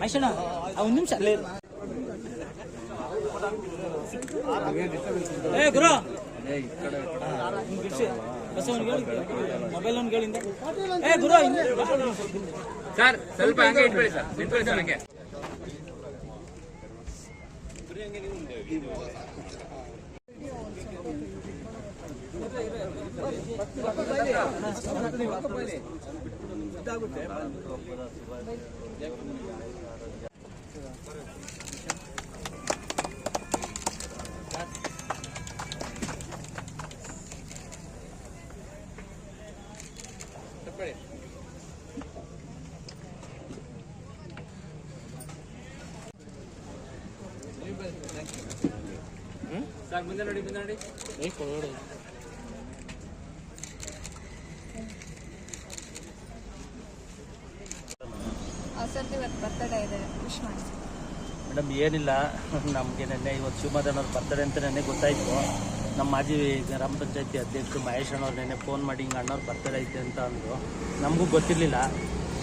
ಮಹೇಶಣ್ಣ ಒಂದು ನಿಮಿಷ ಅಲ್ಲೇ. ಏ ಗುರು. ಮೊಬೈಲ್ ಒಂದು ಕೇಳಿಂದ ಏ ಗುರು ಸರ್ ಸ್ವಲ್ಪ ಹಂಗೆ ಇಟ್ಕೊಳ್ಳಿ ಸರ್. ನಿಂತ್ಕೊಳ್ಳಿ ಸರ್ ಹಂಗೆ. ಸರ್ ಮುಂದೆ ನೋಡಿ ಮುಂದೆ ನೋಡಿ. ಸರ್ ಮೇಡಮ್ ಏನಿಲ್ಲ, ನಮಗೆ ನೆನ್ನೆ ಇವತ್ತು ಶಿವಮೊಗ್ಗನವ್ರ ಬರ್ತಡೆ ಅಂತ ನೆನ್ನೆ ಗೊತ್ತಾಯಿತು. ನಮ್ಮ ಮಾಜಿ ಗ್ರಾಮ ಪಂಚಾಯತಿ ಅಧ್ಯಕ್ಷ ಮಹೇಶ್ ಅಣ್ಣವ್ರು ನೆನ್ನೆ ಫೋನ್ ಮಾಡಿ ಹಿಂಗೆ ಅಣ್ಣವ್ರು ಬರ್ತಡೆ ಐತೆ ಅಂತ ಅಂದರು. ನಮಗೂ ಗೊತ್ತಿರಲಿಲ್ಲ.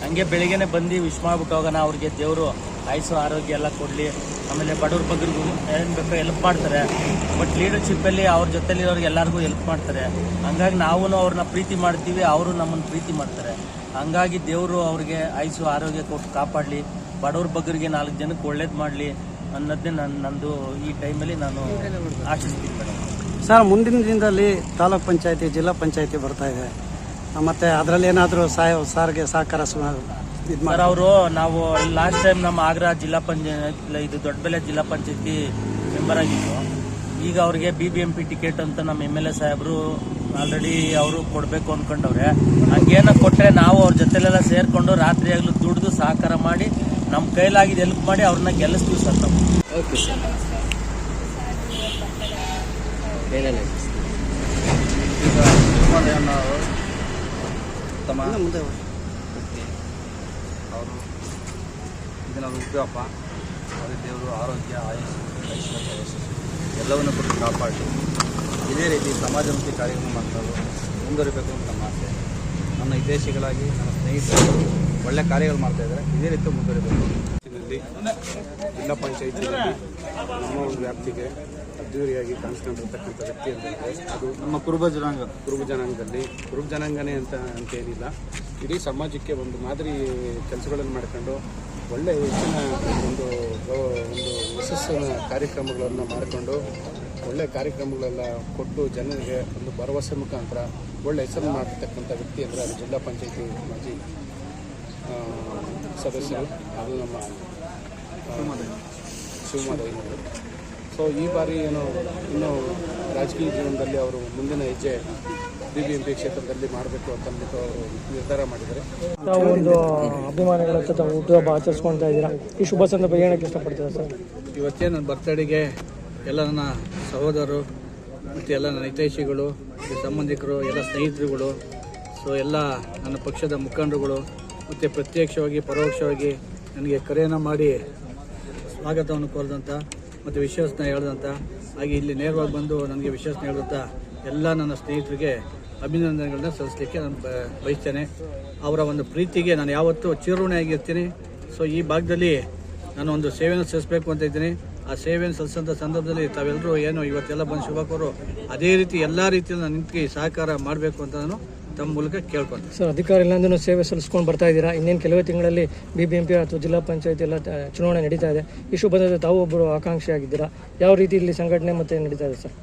ಹಂಗೆ ಬೆಳಿಗ್ಗೆನೆ ಬಂದು ವಿಶ್ ಮಾಡ್ಬಿಟ್ಟು ಹೋಗೋಣ ಅವ್ರಿಗೆ ದೇವರು ಆಯ್ಸು ಆರೋಗ್ಯ ಎಲ್ಲ ಕೊಡಲಿ. ಆಮೇಲೆ ಬಡವ್ರ ಬಗ್ಗರಿಗೂ ಏನು ಬೇಕೋ ಹೆಲ್ಪ್ ಮಾಡ್ತಾರೆ. ಬಟ್ ಲೀಡರ್ಶಿಪ್ಪಲ್ಲಿ ಅವ್ರ ಜೊತೆಲಿರೋರ್ಗೆ ಎಲ್ಲರಿಗೂ ಹೆಲ್ಪ್ ಮಾಡ್ತಾರೆ. ಹಂಗಾಗಿ ನಾವು ಅವ್ರನ್ನ ಪ್ರೀತಿ ಮಾಡ್ತೀವಿ, ಅವರು ನಮ್ಮನ್ನು ಪ್ರೀತಿ ಮಾಡ್ತಾರೆ. ಹಂಗಾಗಿ ದೇವರು ಅವ್ರಿಗೆ ಆಯುಸು ಆರೋಗ್ಯ ಕೊಟ್ಟು ಕಾಪಾಡಲಿ ಬಡವ್ರ ಬಗ್ಗರಿಗೆ ನಾಲ್ಕು ಜನಕ್ಕೆ ಒಳ್ಳೇದು ಮಾಡಲಿ ಅನ್ನೋದನ್ನೇ ನನ್ನ ನಂದು ಈ ಟೈಮಲ್ಲಿ ನಾನು ಆಶಿಸ್ತೀನಿ ಮೇಡಮ್ ಸರ್ ಮುಂದಿನ ದಿನದಲ್ಲಿ ತಾಲೂಕ್ ಪಂಚಾಯತಿ ಜಿಲ್ಲಾ ಪಂಚಾಯತಿ ಬರ್ತಾ ಇದೆ. ಮತ್ತೆ ಅದರಲ್ಲಿ ಏನಾದರೂ ಸಹಾಯ ಸಾರಿಗೆ ಸಹಕಾರ ಸರ್ ಅವರು ನಾವು ಲಾಸ್ಟ್ ಟೈಮ್ ನಮ್ಮ ಆಗ್ರಾ ಜಿಲ್ಲಾ ಪಂಚಾಯತ್ ಇದು ದೊಡ್ಡಬೆಲೆ ಜಿಲ್ಲಾ ಪಂಚಾಯತಿ ಮೆಂಬರ್ ಆಗಿತ್ತು ಈಗ ಅವ್ರಿಗೆ B B M P ticket ಅಂತ ನಮ್ಮ ಎಂ ಎಲ್ ಎ ಸಾಹೇಬರು ಆಲ್ರೆಡಿ ಅವರು ಕೊಡಬೇಕು ಅಂದ್ಕೊಂಡವ್ರೆ ಹಂಗೇನ ಕೊಟ್ಟರೆ ನಾವು ಅವ್ರ ಜೊತೆಲೆಲ್ಲ ಸೇರಿಕೊಂಡು ರಾತ್ರಿ ಆಗಲೂ ದುಡಿದು ಸಹಕಾರ ಮಾಡಿ ನಮ್ಮ ಕೈಲಾಗಿದ್ದು ಹೆಲ್ಪ್ ಮಾಡಿ ಅವ್ರನ್ನ ಗೆಲ್ಲಿಸ್ತೀವಿ ಸರ್ ನಾವು. ಓಕೆ ತಮ್ಮ ಮುಂದೆ ಅವರು. ಇದು ಉಪಯೋಗಪ್ಪ ಅವರಿಗೆ ದೇವರು ಆರೋಗ್ಯ ಆಯುಷ್ ಐಶ್ವರ್ಯ ಯಶಸ್ಸು ಎಲ್ಲವನ್ನು ಕೊಟ್ಟು ಕಾಪಾಡಿ ಇದೇ ರೀತಿ ಸಮಾಜಮುಖಿ ಕಾರ್ಯಕ್ರಮ ಮಾಡ್ತಾರೆ ಮುಂದುವರಿಬೇಕು ಅಂತ ನಮ್ಮ ಆಸೆ. ನನ್ನ ವಿದೇಶಿಗಳಾಗಿ ನನ್ನ ಸ್ನೇಹಿತರು ಒಳ್ಳೆ ಕಾರ್ಯಗಳು ಮಾಡ್ತಾ ಇದ್ದಾರೆ. ಇದೇ ರೀತಿ ಮುಂದುವರಿಬೇಕು. ಜಿಲ್ಲಾ ಪಂಚಾಯಿತಿಯಲ್ಲಿ ನಮ್ಮ ಒಂದು ವ್ಯಾಪ್ತಿಗೆ ಅದ್ದೂರಿಯಾಗಿ ಕಾಣಿಸ್ಕೊಂಡಿರ್ತಕ್ಕಂಥ ವ್ಯಕ್ತಿ ಅಂತಂದರೆ ಅದು ನಮ್ಮ ಕುರುಬ ಜನಾಂಗ. ಕುರುಬ ಜನಾಂಗದಲ್ಲಿ. ಕುರುಬ ಜನಾಂಗನೇ ಅಂತ ಅಂತೇನಿಲ್ಲ. ಇಡೀ ಸಮಾಜಕ್ಕೆ ಒಂದು ಮಾದರಿ ಕೆಲಸಗಳನ್ನು ಮಾಡ್ಕೊಂಡು ಒಳ್ಳೆ ಹೆಚ್ಚಿನ ಒಂದು ಒಂದು ಯಶಸ್ಸಿನ ಕಾರ್ಯಕ್ರಮಗಳನ್ನು ಮಾಡಿಕೊಂಡು ಒಳ್ಳೆ ಕಾರ್ಯಕ್ರಮಗಳೆಲ್ಲ ಕೊಟ್ಟು ಜನರಿಗೆ ಒಂದು ಭರವಸೆ ಮುಖಾಂತರ ಒಳ್ಳೆ ಹೆಸರು ಮಾಡಿರ್ತಕ್ಕಂಥ ವ್ಯಕ್ತಿ ಅಂದರೆ ಅದು ಜಿಲ್ಲಾ ಪಂಚಾಯತಿ ಮಾಜಿ ಸದಸ್ಯರು ಅದು ನಮ್ಮ ಶಿವಮೊಗ್ಗ ಸೊ ಈ ಬಾರಿ ಏನು ಇನ್ನೂ ರಾಜಕೀಯ ಜೀವನದಲ್ಲಿ ಅವರು ಮುಂದಿನ ಹೆಜ್ಜೆ ಬಿ ಬಿ ಎಂ ಪಿ ಕ್ಷೇತ್ರದಲ್ಲಿ ಮಾಡಬೇಕು ಅಂತ ಅಂದ್ಬಿಟ್ಟು ಅವರು ನಿರ್ಧಾರ ಮಾಡಿದ್ದಾರೆ. ನಾವು ಒಂದು ಅಭಿಮಾನಿಗಳ ಜೊತೆ ಹುಟ್ಟುಹಬ್ಬ ಆಚರಿಸ್ಕೊಳ್ತಾ ಇದ್ದೀರಾ? ಈ ಶುಭ ಸಂದರ್ಭ ಏನಕ್ಕೆ ಇಷ್ಟಪಡ್ತೀರಾ ಸರ್? ಇವತ್ತೇ ನನ್ನ ಬರ್ತಡೆಗೆ ಎಲ್ಲ ನನ್ನ ಸಹೋದರರು ಮತ್ತು ಎಲ್ಲ ನನ್ನ ಹಿತೈಷಿಗಳು ಸಂಬಂಧಿಕರು, ಎಲ್ಲ ಸ್ನೇಹಿತರುಗಳು ಸೊ ಎಲ್ಲ ನನ್ನ ಪಕ್ಷದ ಮುಖಂಡರುಗಳು, ಮತ್ತು ಪ್ರತ್ಯಕ್ಷವಾಗಿ, ಪರೋಕ್ಷವಾಗಿ ನನಗೆ ಕರೆಯನ್ನು ಮಾಡಿ ಸ್ವಾಗತವನ್ನು ಕೋರಿದಂಥ ಮತ್ತು ವಿಶ್ವಾಸನ ಹೇಳಿದಂಥ ಹಾಗೆ ಇಲ್ಲಿ ನೇರವಾಗಿ ಬಂದು ನನಗೆ ವಿಶ್ವಾಸನ ಹೇಳಿದಂಥ ಎಲ್ಲ ನನ್ನ ಸ್ನೇಹಿತರಿಗೆ ಅಭಿನಂದನೆಗಳನ್ನ ಸಲ್ಲಿಸಲಿಕ್ಕೆ ನಾನು ಬಯಸ್ತೇನೆ. ಅವರ ಒಂದು ಪ್ರೀತಿಗೆ ನಾನು ಯಾವತ್ತೂ ಚಿರಋಣಿಯಾಗಿರ್ತೀನಿ. ಸೊ ಈ ಭಾಗದಲ್ಲಿ ನಾನು ಒಂದು ಸೇವೆಯನ್ನು ಸಲ್ಲಿಸಬೇಕು ಅಂತ ಇದ್ದೀನಿ. ಆ ಸೇವೆಯನ್ನು ಸಲ್ಲಿಸಿದ ಸಂದರ್ಭದಲ್ಲಿ ತಾವೆಲ್ಲರೂ ಏನು ಇವತ್ತೆಲ್ಲ ಬಂದು ಶುಭ ಕೋರು ಅದೇ ರೀತಿ ಎಲ್ಲ ರೀತಿಯಲ್ಲಿ ನಿಂತು ಸಹಕಾರ ಮಾಡಬೇಕು ಅಂತ ನಾನು ತಮ್ಮ ಮೂಲಕ ಕೇಳ್ಕೊಂಡೆ. ಸರ್, ಅಧಿಕಾರ ಇಲ್ಲಾಂದ್ರೂ ಸೇವೆ ಸಲ್ಲಿಸ್ಕೊಂಡು ಬರ್ತಾ ಇದ್ದೀರಾ? ಇನ್ನೇನು ಕೆಲವೇ ತಿಂಗಳಲ್ಲಿ ಬಿ ಬಿ ಎಂ ಪಿ ಅಥವಾ ಜಿಲ್ಲಾ ಪಂಚಾಯತಿ ಎಲ್ಲ ಚುನಾವಣೆ ನಡೀತಾ ಇದೆ. ಈ ಶುಭದ ತಾವು ಒಬ್ಬರು ಆಕಾಂಕ್ಷಿ ಆಗಿದ್ದೀರಾ ಯಾವ ರೀತಿ ಇಲ್ಲಿ ಸಂಘಟನೆ ಮತ್ತೆ ನಡೀತಾ ಇದೆ ಸರ್?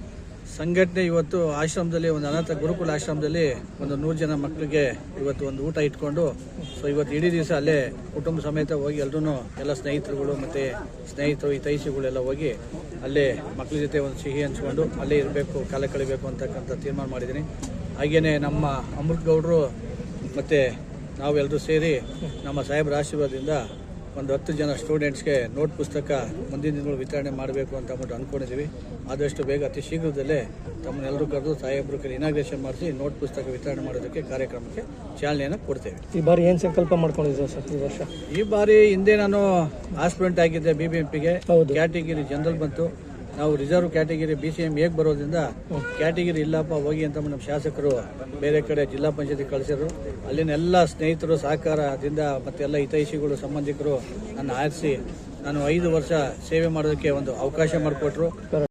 ಸಂಘಟನೆ ಇವತ್ತು ಆಶ್ರಮದಲ್ಲಿ, ಒಂದು ಅನಾಥ ಗುರುಕುಲ ಆಶ್ರಮದಲ್ಲಿ ಒಂದು ನೂರು ಜನ ಮಕ್ಕಳಿಗೆ ಇವತ್ತು ಒಂದು ಊಟ ಇಟ್ಕೊಂಡು ಸೊ ಇವತ್ತು ಇಡೀ ದಿವಸ ಅಲ್ಲೇ ಕುಟುಂಬ ಸಮೇತ ಹೋಗಿ ಎಲ್ಲರೂ ಎಲ್ಲ ಸ್ನೇಹಿತರುಗಳು ಮತ್ತು ಸ್ನೇಹಿತರು, ಹಿತೈಷಿಗಳೆಲ್ಲ ಹೋಗಿ ಅಲ್ಲೇ ಮಕ್ಕಳ ಜೊತೆ ಒಂದು ಸಿಹಿ ಹಂಚ್ಕೊಂಡು ಅಲ್ಲೇ ಇರಬೇಕು, ಕಾಲ ಕಳಿಬೇಕು ಅಂತಕ್ಕಂಥ ತೀರ್ಮಾನ ಮಾಡಿದ್ದೀನಿ. ಹಾಗೆಯೇ ನಮ್ಮ ಅಮೃತ್ ಗೌಡರು ಮತ್ತು ನಾವೆಲ್ಲರೂ ಸೇರಿ ನಮ್ಮ ಸಾಹೇಬರ ಆಶೀರ್ವಾದದಿಂದ ಒಂದು ಹತ್ತು ಜನ ಸ್ಟೂಡೆಂಟ್ಸ್ಗೆ ನೋಟ್ ಪುಸ್ತಕ ಮುಂದಿನ ದಿನಗಳು ವಿತರಣೆ ಮಾಡಬೇಕು ಅಂತ ಅಂದ್ಬಿಟ್ಟು ಅಂದ್ಕೊಂಡಿದ್ದೀವಿ. ಆದಷ್ಟು ಬೇಗ ಅತಿ ಶೀಘ್ರದಲ್ಲೇ ತಮ್ಮನ್ನೆಲ್ಲರೂ ಕರೆದು ಸಾಹೇಬರು ಕೈ ಇನಾಗ್ರೇಷನ್ ಮಾಡಿಸಿ ನೋಟ್ ಪುಸ್ತಕ ವಿತರಣೆ ಮಾಡೋದಕ್ಕೆ ಕಾರ್ಯಕ್ರಮಕ್ಕೆ ಚಾಲನೆಯನ್ನು ಕೊಡ್ತೇವೆ. ಈ ಬಾರಿ ಏನು ಸಂಕಲ್ಪ ಮಾಡ್ಕೊಂಡಿದ್ದೀವಿ ಸರ್ ಈ ವರ್ಷ? ಈ ಬಾರಿ ಹಿಂದೆ ನಾನು ಆಸ್ಪಿರೆಂಟ್ ಆಗಿದ್ದೆ ಬಿ ಬಿ ಎಂ ಪಿಗೆ ಕ್ಯಾಟಗಿರಿ ಜನರಲ್ ಬಂತು. ನಾವು reserve category B C M ಹೇಗೆ ಬರೋದ್ರಿಂದ ಕ್ಯಾಟಗಿರಿ ಇಲ್ಲಪ್ಪ, ಹೋಗಿ ಅಂತ ನಮ್ಮ ಶಾಸಕರು ಬೇರೆ ಕಡೆ ಜಿಲ್ಲಾ ಪಂಚಾಯತಿ ಕಳಿಸಿದ್ರು. ಅಲ್ಲಿನ ಎಲ್ಲ ಸ್ನೇಹಿತರು, ಸಹಕಾರದಿಂದ ಮತ್ತೆಲ್ಲ ಹಿತೈಷಿಗಳು, ಸಂಬಂಧಿಕರು ನನ್ನ ಆರಿಸಿ ನಾನು ಐದು ವರ್ಷ ಸೇವೆ ಮಾಡೋದಕ್ಕೆ ಒಂದು ಅವಕಾಶ ಮಾಡಿಕೊಟ್ರು.